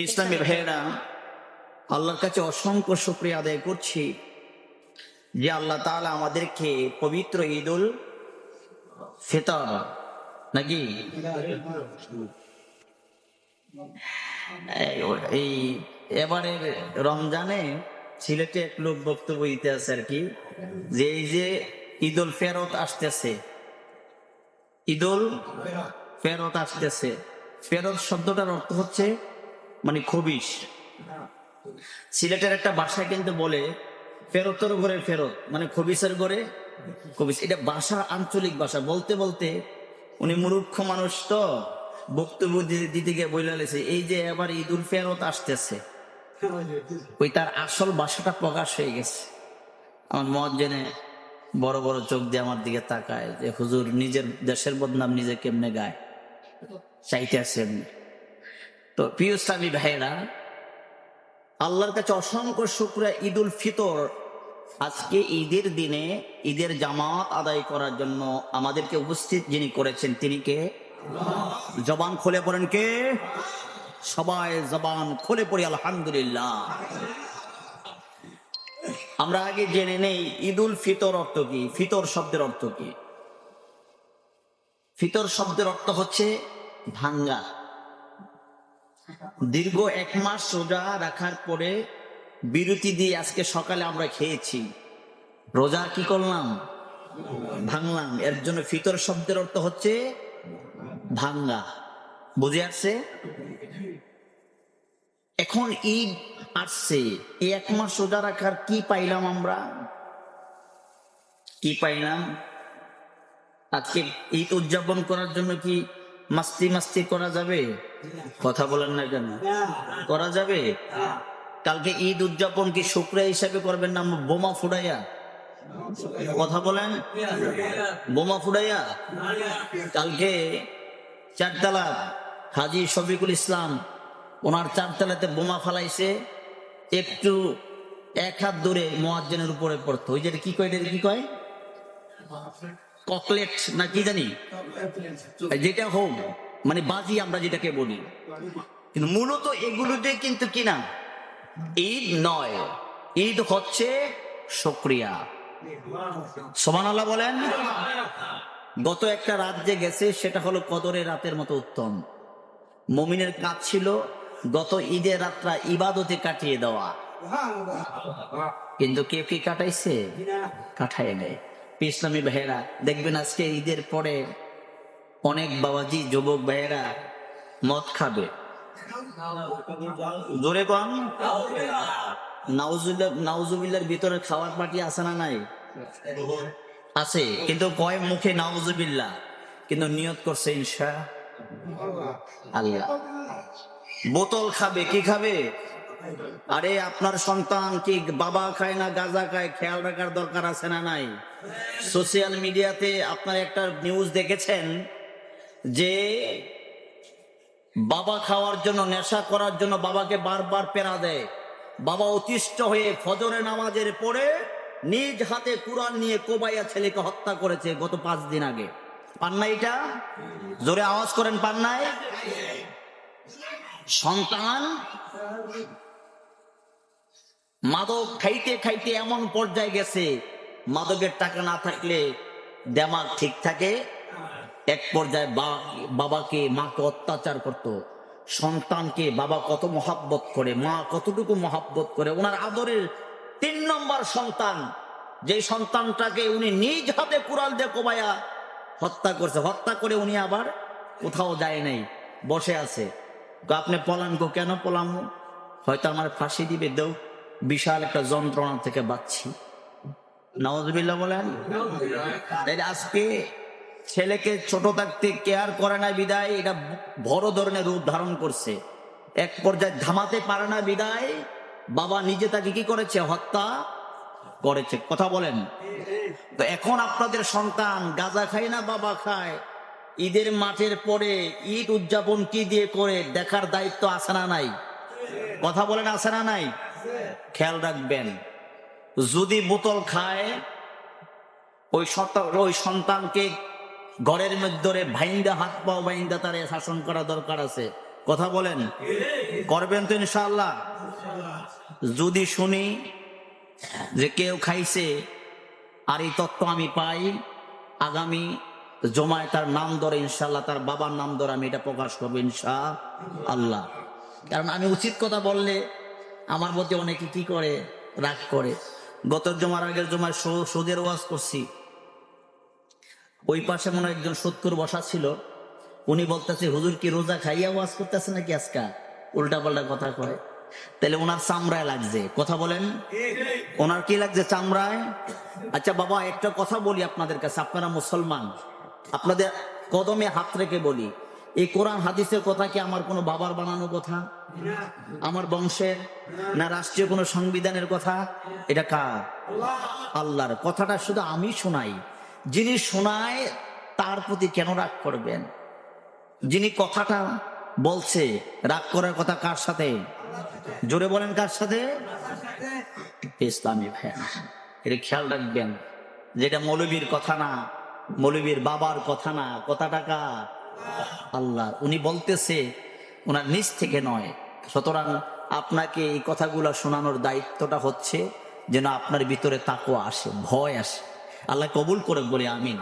ইসলামী ভাইয়েরা আল্লাহর কাছে অসংখ্য শুক্রিয়া আদায় করছি যে আল্লাহ তাআলা আমাদেরকে পবিত্র ঈদুল ফিতর নাকি? এই- এই, এবারের রমজানে সিলেটে এক লোক বক্তব্য দিতে আছে আর কি, যে এই যে ঈদুল ফেরত আসতেছে, ঈদুল ফেরত আসতেছে। ফেরত শব্দটার অর্থ হচ্ছে মানে খবিস সিলেটের একটা ভাষায় কিন্তু বলে, ফেরতের ঘরে ফেরত মানে খবিসের ঘরে খবিস এটা ভাষা আঞ্চলিক ভাষা বলতে বলতে উনি মূর্খ মানুষ তো, বক্তব্য দিতে গিয়ে বলে লেছে, এই যে এবার ঈদুল ফেরত আসতেছে, ওই তার আসল ভাষাটা প্রকাশ হয়ে গেছে। আমার মত জেনে বড় বড় চোখ দিয়ে আমার দিকে তাকায় যে, হুজুর নিজের দেশের বদনাম নিজে কেমনে গায়? চাইতে আছে এমনি। তো প্রিয় ইসলামী ভাইয়েরা, আল্লাহর কাছে অসংখ্য শুক্রিয়া ঈদুল ফিতর। আজকে ঈদের দিনে ঈদের জামাত আদায় করার জন্য আমাদেরকে উপস্থিত যিনি করেছেন, তিনি কে? জবান খুলে পড়েন কে? সবাই জবান খুলে পড়ি, আলহামদুলিল্লাহ। আমরা আগে জেনে নেই, ঈদুল ফিতর অর্থ কি? ফিতর শব্দের অর্থ কি? ফিতর শব্দের অর্থ হচ্ছে ভাঙ্গা। দীর্ঘ এক মাস রোজা রাখার পরে বিরতি দিয়ে আজকে সকালে আমরা খেয়েছি। রোজা কি করলাম? ভাঙলাম। এর জন্য ফিতর শব্দের অর্থ হচ্ছে ভাঙ্গা। বুঝে আসছে? এখন ঈদ আসছে। এই এক মাস রোজা রাখার কি পাইলাম আমরা? কি পাইলাম? আজকে ঈদ উদযাপন করার জন্য কি মাস্তি মাস্তি করা যাবে? কথা বলেন না কেন? করা যাবে? কালকে ঈদ উদযাপন কি শুক্রিয়া হিসাবে করবেন না বোমা ফুড়াইয়া কথা বলেন। বোমা ফুড়াইয়া কালকে চারতলা হাজি শফিকুল ইসলাম ওনার চারতলাতে বোমা ফালাইছে। একটু এক হাত দূরে মোয়াজ্জেনের উপরে পড়তো। ওই যেটা কি কয়, এটা কি কয়? ককলেট না কি জানি? যেটা হোক মানে বাজি আমরা যেটাকে বলি। কিন্তু মূলত এগুলোতে কিন্তু কিনা ঈদ নয়। ঈদ হচ্ছে শুক্রিয়া। সমান আল্লাহ বলেন, গত একটা রাত যে গেছে, সেটা হলো কদরের রাতের মতো উত্তম। মমিনের কাজ ছিল গত ঈদের রাতটা ইবাদতে কাটিয়ে দেওয়া। কিন্তু কেউ কি কাটাইছে? কাটায় নেয় ইসলামী ভাইয়েরা, দেখবেন আজকে ঈদের পরে অনেক বাবাজি, যুবক ভাইয়েরা মদ খাবে। জোরে কম নাউজুবিল্লার ভিতরে খাওয়ার পার্টি আছে না নাই? আছে, কিন্তু কয় মুখে নাউজুবিল্লাহ, কিন্তু নিয়ত করছে ইনশা আল্লাহ। বোতল খাবে, কি খাবে? আরে আপনার সন্তান কি বাবা খায় না গাঁজা খায়? খেয়াল রাখার দরকার আছে না নাই? সোশ্যাল মিডিয়াতে আপনার একটা নিউজ দেখেছেন যে বাবা খাওয়ার জন্য, নেশা করার জন্য বাবাকে বারবার পেরা দেয়। বাবা অতিষ্ঠ হয়ে ফজরে নামাজের পরে নিজ হাতে কুরআন নিয়ে কোবাইয়া ছেলেকে হত্যা করেছে গত পাঁচ দিন আগে। পান্না এটা? জোরে আওয়াজ করেন পান্নায় সন্তান মাদক খাইতে খাইতে এমন পর্যায়ে গেছে, মাদকের টাকা না থাকলে দেমাগ ঠিক থাকে। এক পর্যায়ে বাবাকে মাকে অত্যাচার করত, সন্তানকে বাবা কত মহাব্বত করে, মা কতটুকু মহাব্বত করে, ওনার আদরের তিন নম্বর সন্তান যে সন্তানটাকে উনি নিজ হাতে কুড়াল দিয়ে কোবায়া হত্যা করছে, হত্যা করে উনি আবার কোথাও যায় নাই, বসে আছে। আপনি পলান গো, কেন পলাম? হয়তো আমার ফাঁসি দিবে দেও বিশাল একটা যন্ত্রণা থেকে বাঁচছি। নওয়াজবিল্লাহ বলেন আজকে ছেলেকে ছোট থাকতে কেয়ার করে না বিদায়, এটা বড় ধরনের রূপ ধারণ করছে। এক পর্যায়ে ধামাতে পারে না বিদায়, বাবা নিজে তাকে কি করেছে? হত্যা করেছে। কথা বলেন। তো এখন আপনাদের সন্তান গাঁজা খায় না বাবা খায়? ঈদের মাঠের পরে ঈদ উদযাপন কি দিয়ে করে? দেখার দায়িত্ব আছে না নাই? কথা বলেন, আছে না নাই? খেয়াল রাখবেন, যদি বোতল খায়, ওই ওই সন্তানকে ঘরের মধ্যে ভাইন্দা হাত পাও ভাইন্দা তারে শাসন করা দরকার আছে। কথা বলেন? করবেন তো ইনশাআল্লাহ। যদি শুনি যে কেউ খাইছে, আর এই তত্ত্ব আমি পাই, আগামী জমায় তার নাম ধরে ইনশাল্লাহ তার বাবার নাম ধরে আমি এটা প্রকাশ করব ইনশা আল্লাহ কারণ আমি উচিত কথা বললে আমার মধ্যে অনেকে কি করে? রাগ করে। গত জমার আগের জমায় সৌ- সৌদের ওয়াজ করছি। ওই পাশে মনে একজন সত্তর বসা ছিল। উনি বলতেছে, হুজুর কি রোজা খাইয়া ওয়াজ করতেছে নাকি আজকা? উল্টা পাল্টা কথা কয়। তাহলে ওনার চামড়ায় লাগছে। কথা বলেন। ওনার কি লাগছে চামড়ায়? আচ্ছা বাবা, একটা কথা বলি আপনাদের কাছে। আপনারা মুসলমান। আপনাদের কদমে হাত রেখে বলি। এই কোরআন হাদিসের কথা কি আমার কোনো বাবার বানানো কথা? আমার বংশের না রাষ্ট্রীয় কোনো সংবিধানের কথা? এটা কার? আল্লাহর। কথাটা শুধু আমি শোনাই। যিনি শোনায়, তার প্রতি কেন রাগ করবেন? যিনি কথাটা বলছে, রাগ করার কথা কার সাথে? জোরে বলেন কার সাথে? ইসলামী ফ্যান এটা খেয়াল রাখবেন। যেটা মৌলবীর কথা না, মৌলবীর বাবার কথা না, কথাটা কার? আল্লাহ, উনি বলতেছে, ওনার নিজ থেকে নয়। সুতরাং আপনাকে এই কথাগুলো শোনানোর দায়িত্বটা হচ্ছে যেন আপনার ভিতরে তাকো আসে, ভয় আসে। আল্লাহ কবুল করে বলে আমিন।